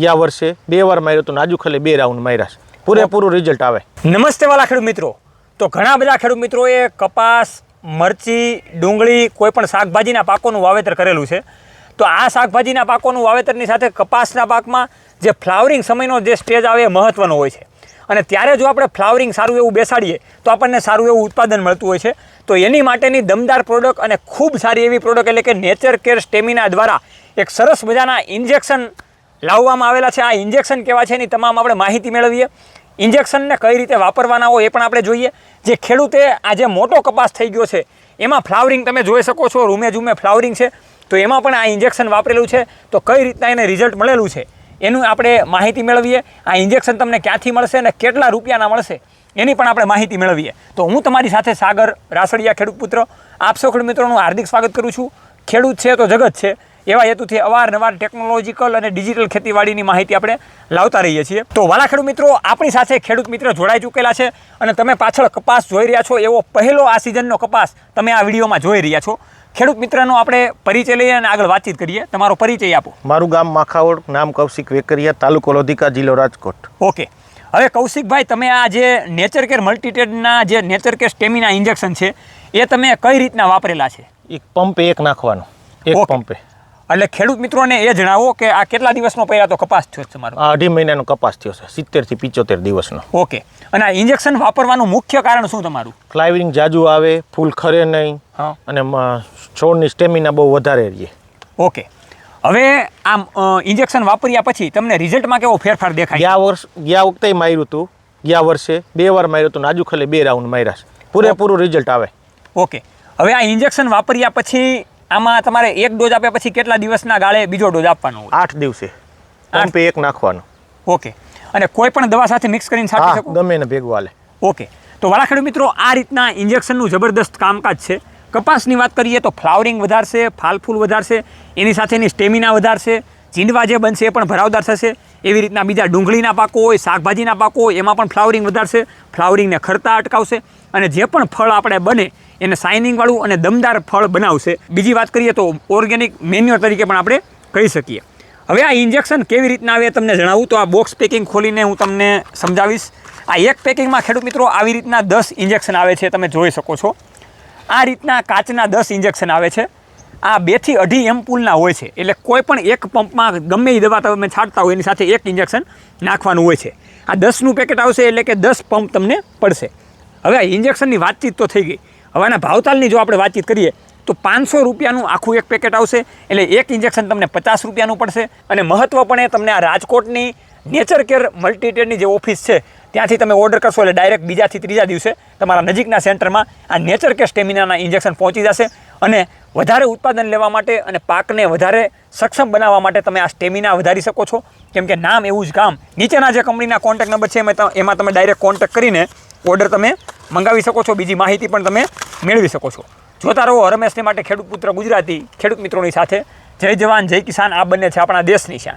ગયા વર્ષે બે વાર માર્યો તો નાજુ ખાલી બે રાઉન્ડ માર્યા છે. પૂરેપૂરું રિઝલ્ટ આવે. નમસ્તે વાલા ખેડૂત મિત્રો. તો ઘણા બધા ખેડૂત મિત્રોએ કપાસ, મરચી, ડુંગળી, કોઈ પણ શાકભાજીના પાકોનું વાવેતર કરેલું છે. તો આ શાકભાજીના પાકોનું વાવેતરની સાથે કપાસના પાકમાં જે ફ્લાવરિંગ સમયનો જે સ્ટેજ આવે એ મહત્ત્વનો હોય છે. અને ત્યારે જો આપણે ફ્લાવરિંગ સારું એવું બેસાડીએ, તો આપણને સારું એવું ઉત્પાદન મળતું હોય છે. તો એની માટેની દમદાર પ્રોડક્ટ અને ખૂબ સારી એવી પ્રોડક્ટ એટલે કે નેચર કેર સ્ટેમિના દ્વારા એક સરસ મજાના ઇન્જેક્શન લાવવામાં આવેલા છે. આ ઇન્જેક્શન કેવા છે એની તમામ આપણે માહિતી મેળવીએ. ઇન્જેક્શનને કઈ રીતે વાપરવાના હોય એ પણ આપણે જોઈએ. જે ખેડૂતે આ જે મોટો કપાસ થઈ ગયો છે, એમાં ફ્લાવરિંગ તમે જોઈ શકો છો. રૂમે ઝૂમે ફ્લાવરિંગ છે. તો એમાં પણ આ ઇન્જેક્શન વાપરેલું છે. તો કઈ રીતના એને રિઝલ્ટ મળેલું છે, એનું આપણે માહિતી મેળવીએ. આ ઇન્જેક્શન તમને ક્યાંથી મળશે અને કેટલા રૂપિયાના મળશે, એની પણ આપણે માહિતી મેળવીએ. તો હું તમારી સાથે સાગર રાસડિયા ખેડૂત પુત્ર, આપ ખેડૂત મિત્રોનું હાર્દિક સ્વાગત કરું છું. ખેડૂત છે તો જગત છે. એવા હેતુથી અવારનવાર ટેકનોલોજીકલ અને ડિજિટલ ખેતીવાડીની માહિતી આપણે લાવતા રહીએ છીએ. તો વાલા ખેડૂત મિત્રો આપણી સાથે ખેડૂત મિત્ર જોડાઈ ચૂકેલા છે અને તમે પાછળ કપાસ જોઈ રહ્યા છો. એવો પહેલો આ સિઝનનો કપાસ તમે આ વિડીયોમાં જોઈ રહ્યા છો. ખેડૂત મિત્રનો આપણે પરિચય લઈએ અને આગળ વાતચીત કરીએ. તમારો પરિચય આપો. મારું ગામ માખાવડ નામ કૌશિક વેકરિયા તાલુકો લોધિકા જિલ્લો રાજકોટ. ઓકે. હવે કૌશિકભાઈ તમે આ જે નેચર કેર મલ્ટીટેડના જે નેચર કેર સ્ટેમિના ઇન્જેક્શન છે એ તમે કઈ રીતના વાપરેલા છે? એક પંપે એક નાખવાનું. એક. પંપે એટલે ખેડૂત મિત્રોને એ જણાવો કે આ કેટલા દિવસનો પહેલા તો કપાસ થયો છે તમારો? આ અઢી મહિનાનો કપાસ થયો છે સિત્તેરથી પિચોતેર દિવસનો. ઓકે. અને આ ઇન્જેક્શન વાપરવાનું મુખ્ય કારણ શું તમારું? ફ્લાઇવિંગ જાજુ આવે ફૂલ ખરે નહીં અને છોડની સ્ટેમિના બહુ વધારે રહીએ ઓકે. હવે આમ ઇન્જેક્શન વાપર્યા પછી તમને રિઝલ્ટમાં કેવો ફેરફાર દેખાય? ગયા વર્ષ ગયા વખતે માર્યું હતું ગયા વર્ષે બે વાર માર્યું હતું આજુ ખાલી બે રાઉન્ડ માર્યા છે. પૂરેપૂરું રિઝલ્ટ આવે. ઓકે. હવે આ ઇન્જેક્શન વાપર્યા પછી આમાં તમારે એક ડોઝ આપ્યા પછી કેટલા દિવસના ગાળે બીજો ડોઝ આપવાનો હોય? આઠ દિવસે. પંપે એક નાખવાનું. ઓકે. અને કોઈ પણ દવા સાથે મિક્સ કરીને છાંટી શકો? ગમે એને ભેગું હાલે. ઓકે. તો ખેડૂત મિત્રો આ રીતના ઇન્જેક્શનનું જબરદસ્ત કામકાજ છે. કપાસની વાત કરીએ તો ફ્લાવરિંગ વધારશે ફાલફૂલ વધારશે એની સાથેની સ્ટેમિના વધારશે જીંડવા જે બનશે એ પણ ભરાવદાર થશે. એવી રીતના બીજા ડુંગળીના પાકો હોય, શાકભાજીના પાકો હોય, એમાં પણ ફ્લાવરિંગ વધારશે. ફ્લાવરિંગને ખરતા અટકાવશે અને જે પણ ફળ આપણે બને એને શાઇનિંગવાળું અને દમદાર ફળ બનાવશે. બીજી વાત કરીએ તો ઓર્ગેનિક મેન્યુઅર તરીકે પણ આપણે કહી શકીએ. હવે આ ઇન્જેક્શન કેવી રીતના આવે તમને જણાવું. તો આ બોક્સ પેકિંગ ખોલીને હું તમને સમજાવીશ. આ એક પેકિંગમાં ખેડૂત મિત્રો આવી રીતના દસ ઇન્જેક્શન આવે છે, તમે જોઈ શકો છો. આ રીતના કાચના દસ ઇન્જેક્શન આવે છે. આ બેથી અઢી એમ્પુલના હોય છે. એટલે કોઈ પણ એક પંપમાં ગમે એ દવા તમે છાંટતા હોય એની સાથે એક ઇન્જેક્શન નાખવાનું હોય છે. આ દસનું પેકેટ આવશે એટલે કે દસ પંપ તમને પડશે. હવે આ ઇન્જેક્શનની વાતચીત તો થઈ ગઈ. હવે આના ભાવતાલની જો આપણે વાતચીત કરીએ, તો પાંચસો રૂપિયાનું આખું એક પેકેટ આવશે. એટલે એક ઇન્જેક્શન તમને પચાસ રૂપિયાનું પડશે. અને મહત્ત્વપણે તમને આ રાજકોટની નેચર કેર મલ્ટીટેડની જે ઓફિસ છે, ત્યાંથી તમે ઓર્ડર કરશો એટલે ડાયરેક્ટ બીજાથી ત્રીજા દિવસે તમારા નજીકના સેન્ટરમાં આ નેચર કેર સ્ટેમિનાના ઇન્જેક્શન પહોંચી જશે. અને વધારે ઉત્પાદન લેવા માટે અને પાકને વધારે સક્ષમ બનાવવા માટે તમે આ સ્ટેમિના વધારી શકો છો. કેમ કે નામ એવું જ કામ. નીચેના જે કંપનીના કોન્ટેક્ટ નંબર છે, એમાં તમે ડાયરેક્ટ કોન્ટેક્ટ કરીને ઓર્ડર તમે મંગાવી શકો છો. બીજી માહિતી પણ તમે મેળવી શકો છો. જોતા રહો હરમેશને માટે ખેડૂત પુત્ર ગુજરાતી ખેડૂત મિત્રોની સાથે. જય જવાન, જય કિસાન. આ બંને છે આપણા દેશની શાન.